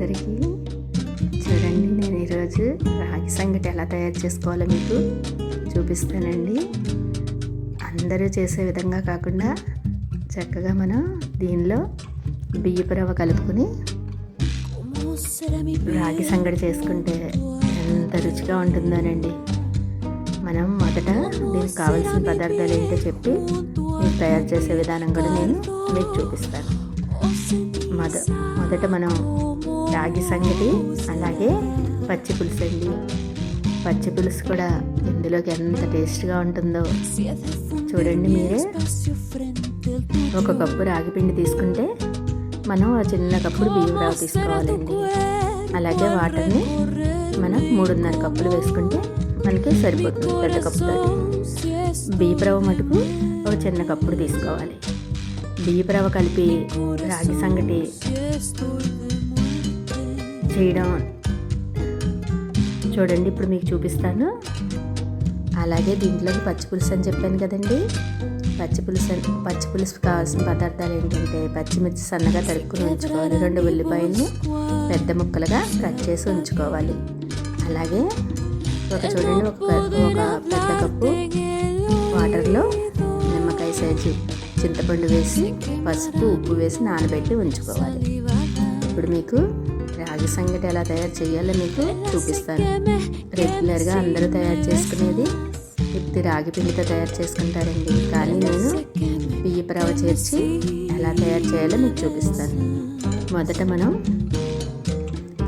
అందరికీ. చూడండి నేను ఈరోజు రాగి సంగటి ఎలా తయారు చేసుకోవాలో మీకు చూపిస్తానండి. అందరూ చేసే విధంగా కాకుండా చక్కగా మనం దీనిలో బియ్యపు రవ్వ కలుపుకొని రాగి సంగటి చేసుకుంటే ఎంత రుచిగా ఉంటుందోనండి. మనం మొదట దీనికి కావాల్సిన పదార్థాలు ఏంటో చెప్పి మీకు తయారు చేసే విధానం కూడా నేను మీకు చూపిస్తాను. మొద మొదట మనం రాగి సంగటి అలాగే పచ్చి పులుసు అండి. పచ్చి పులుసు కూడా ఇందులోకి ఎంత టేస్ట్గా ఉంటుందో చూడండి మీరే. ఒక కప్పు రాగి పిండి తీసుకుంటే మనం ఆ చిన్న కప్పుడు బియ్యం రవ్వ తీసుకోవాలండి. అలాగే వాటర్ని మనం మూడున్నర కప్పులు వేసుకుంటే మనకి సరిపోతుంది పెద్ద కప్పుతో బియ్యపు రవ్వ మటుకు ఒక చిన్న కప్పుడు తీసుకోవాలి. బియ్యపు రవ్వ కలిపి రాగి సంగటి చేయడం చూడండి ఇప్పుడు మీకు చూపిస్తాను. అలాగే దీంట్లోకి పచ్చిపులుసు అని చెప్పాను కదండి. పచ్చిపులుసు పచ్చిపులుసు కావాల్సిన పదార్థాలు ఏంటంటే పచ్చిమిర్చి సన్నగా తరుక్కుని ఉంచుకోవాలి. రెండు ఉల్లిపాయలు పెద్ద ముక్కలుగా కట్ చేసి ఉంచుకోవాలి. అలాగే ఒక చూడండి ఒక ఒక పెద్ద కప్పు వాటర్లో నిమ్మకాయ సైజు చింతపండు వేసి పసుపు ఉప్పు వేసి నానబెట్టి ఉంచుకోవాలి. ఇప్పుడు మీకు రాగి సంగటి ఎలా తయారు చేయాలో మీకు చూపిస్తాను. రెగ్యులర్గా అందరూ తయారు చేసుకునేది ఇది రాగి పిండితో తయారు చేసుకుంటారండి. కానీ నేను బియ్య రవ్వ చేర్చి ఎలా తయారు చేయాలో మీకు చూపిస్తాను. మొదట మనం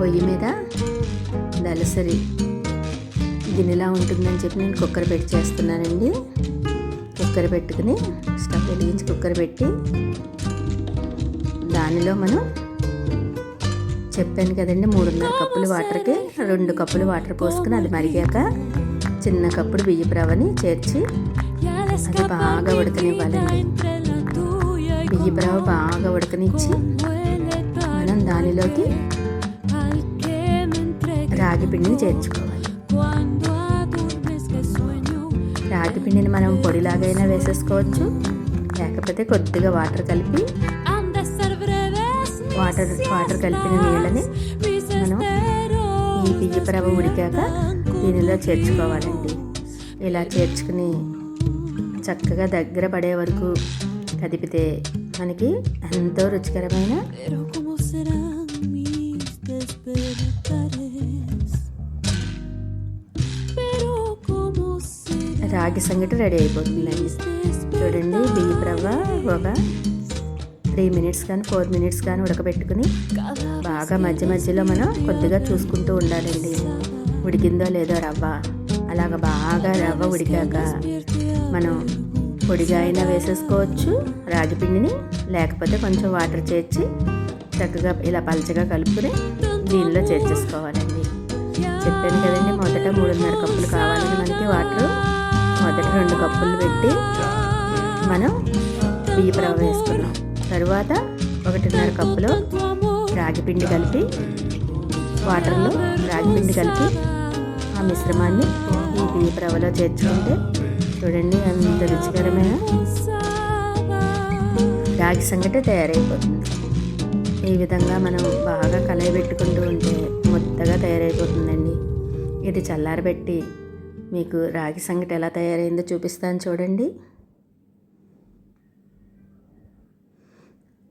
పొయ్యి మీద దలసరి గిన్నెలా ఉంటుందని చెప్పి నేను కుక్కర్ పెట్టి చేస్తున్నానండి. కుక్కర్ పెట్టుకుని స్టవ్ వెలిగించి కుక్కర్ పెట్టి దానిలో మనం చెప్పాను కదండి మూడున్నర కప్పులు వాటర్కి రెండు కప్పులు వాటర్ పోసుకుని అది మరిగాక చిన్న కప్పుడు బియ్యపు రవ్వని చేర్చి అది బాగా ఉడకనివ్వాలండి బియ్యపు రవ్వ బాగా ఉడకనిచ్చి మనం దానిలోకి రాగి పిండిని చేర్చుకోవాలి. రాగి పిండిని మనం పొడిలాగైనా వేసేసుకోవచ్చు. లేకపోతే కొద్దిగా వాటర్ కలిపి వాటర్ వాటర్ కలిపిన నీళ్ళని మనం ఈ బియ్యపు రవ్వ ఉడికాక దీనిలో చేర్చుకోవాలండి. ఇలా చేర్చుకుని చక్కగా దగ్గర పడే వరకు కదిపితే మనకి ఎంతో రుచికరమైన రాగి సంగటి రెడీ అయిపోతుందండి. చూడండి బియ్యపు రవ్వ ఒక త్రీ మినిట్స్ కానీ ఫోర్ మినిట్స్ కానీ ఉడకబెట్టుకుని బాగా మధ్య మధ్యలో మనం కొద్దిగా చూసుకుంటూ ఉండాలండి. ఉడికిందో లేదో రవ్వ. అలాగ బాగా రవ్వ ఉడికాక మనం పొడిగా అయినా వేసేసుకోవచ్చు. రాగి పిండిని లేకపోతే కొంచెం వాటర్ చేర్చి చక్కగా ఇలా పలచగా కలుపుకుని దీనిలో చేర్చేసుకోవాలండి. చెప్పాను కదండి మొదట మూడున్నర కప్పులు కావాలని మనకి వాటర్ మొదట రెండు కప్పులు పెట్టి మనం బియ్య రవ్వ వేసుకున్నాం. తరువాత ఒకటిన్నర కప్పులో రాగి పిండి కలిపి వాటర్లో రాగి పిండి కలిపి ఆ మిశ్రమాన్ని ఈ బియ్య రవ్వలో చేర్చుకుంటే చూడండి అంత రుచికరమైన రాగి సంగటి తయారైపోతుంది. ఈ విధంగా మనం బాగా కలయబెట్టుకుంటూ ఉంటే మొత్తగా తయారైపోతుందండి. ఇది చల్లారబెట్టి మీకు రాగి సంగటి ఎలా తయారైందో చూపిస్తాను చూడండి.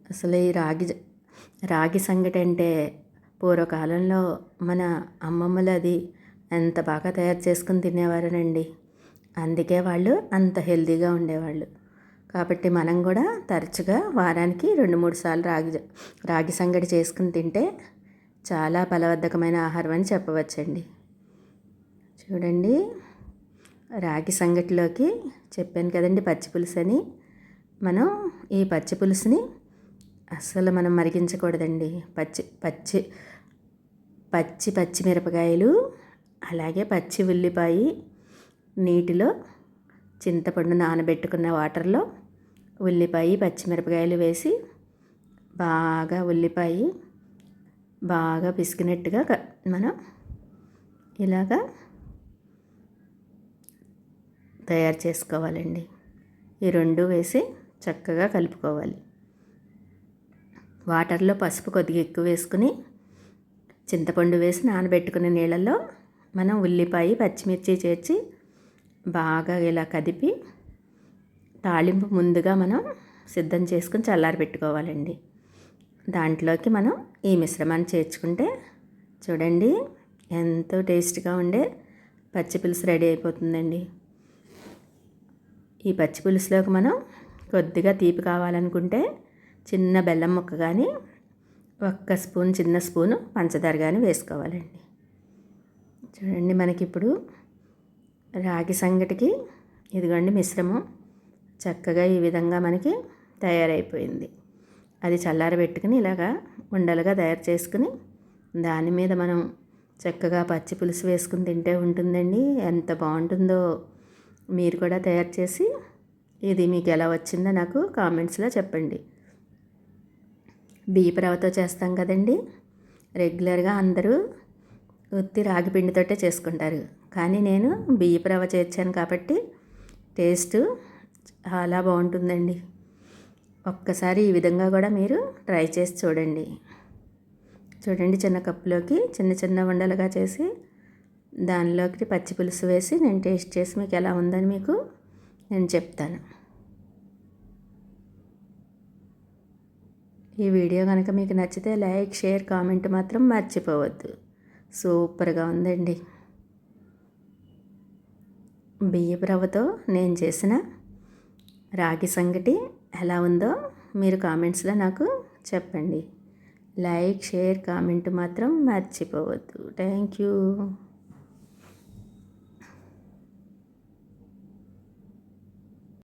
అసలు ఈ రాగి రాగి సంగటి అంటే పూర్వకాలంలో మన అమ్మమ్మలు అది ఎంత బాగా తయారు చేసుకుని తినేవారనండి. అందుకే వాళ్ళు అంత హెల్తీగా ఉండేవాళ్ళు. కాబట్టి మనం కూడా తరచుగా వారానికి రెండు మూడు సార్లు రాగి రాగి సంగటి చేసుకుని తింటే చాలా బలవర్ధకమైన ఆహారం అని చెప్పవచ్చండి. చూడండి. రాగి సంగటిలోకి చెప్పాను కదండి పచ్చిపులుసు అని మనం ఈ పచ్చి పులుసుని అస్సలు మనం మరిగించకూడదండి. పచ్చి పచ్చి పచ్చి పచ్చిమిరపకాయలు అలాగే పచ్చి ఉల్లిపాయ నీటిలో చింతపండు నానబెట్టుకున్న వాటర్లో ఉల్లిపాయ పచ్చిమిరపకాయలు వేసి బాగా ఉల్లిపాయ బాగా పిసికినట్టుగా మనం ఇలాగా తయారు చేసుకోవాలండి. ఈ రెండు వేసి చక్కగా కలుపుకోవాలి. వాటర్లో పసుపు కొద్దిగా ఎక్కువ వేసుకుని చింతపండు వేసి నానబెట్టుకున్న నీళ్ళల్లో మనం ఉల్లిపాయ పచ్చిమిర్చి చేర్చి బాగా ఇలా కదిపి తాళింపు ముందుగా మనం సిద్ధం చేసుకుని చల్లారి పెట్టుకోవాలండి. దాంట్లోకి మనం ఈ మిశ్రమాన్ని చేర్చుకుంటే చూడండి ఎంతో టేస్ట్గా ఉండే పచ్చిపులుసు రెడీ అయిపోతుందండి. ఈ పచ్చి పులుసులోకి మనం కొద్దిగా తీపి కావాలనుకుంటే చిన్న బెల్లం ముక్క కానీ ఒక్క స్పూన్ చిన్న స్పూను పంచదార కానీ వేసుకోవాలండి. చూడండి మనకి ఇప్పుడు రాగి సంగటికి ఇదిగోండి మిశ్రమం చక్కగా ఈ విధంగా మనకి తయారైపోయింది. అది చల్లారబెట్టుకుని ఇలాగా ఉండలుగా తయారు చేసుకుని దాని మీద మనం చక్కగా పచ్చి పులుసు వేసుకుని తింటే ఉంటుందండి. ఎంత బాగుంటుందో. మీరు కూడా తయారు చేసి ఇది మీకు ఎలా వచ్చిందో నాకు కామెంట్స్లో చెప్పండి. బియ్య రవ్వతో చేస్తాం కదండి. రెగ్యులర్గా అందరూ ఉత్తి రాగి పిండితోటే చేసుకుంటారు. కానీ నేను బియ్యపు రవ్వ చేర్చాను కాబట్టి టేస్ట్ చాలా బాగుంటుందండి. ఒక్కసారి ఈ విధంగా కూడా మీరు ట్రై చేసి చూడండి. చూడండి చిన్న కప్పులోకి చిన్న చిన్న ఉండలుగా చేసి దానిలోకి పచ్చి పులుసు వేసి నేను టేస్ట్ చేసి మీకు ఎలా ఉందని మీకు నేను చెప్తాను. ఈ వీడియో కనుక మీకు నచ్చితే లైక్ షేర్ కామెంట్ మాత్రం మర్చిపోవద్దు. సూపర్గా ఉందండి. బియ్యపు రవ్వతో నేను చేసిన రాగి సంగటి ఎలా ఉందో మీరు కామెంట్స్లో నాకు చెప్పండి. లైక్ షేర్ కామెంట్ మాత్రం మర్చిపోవద్దు. Thank you.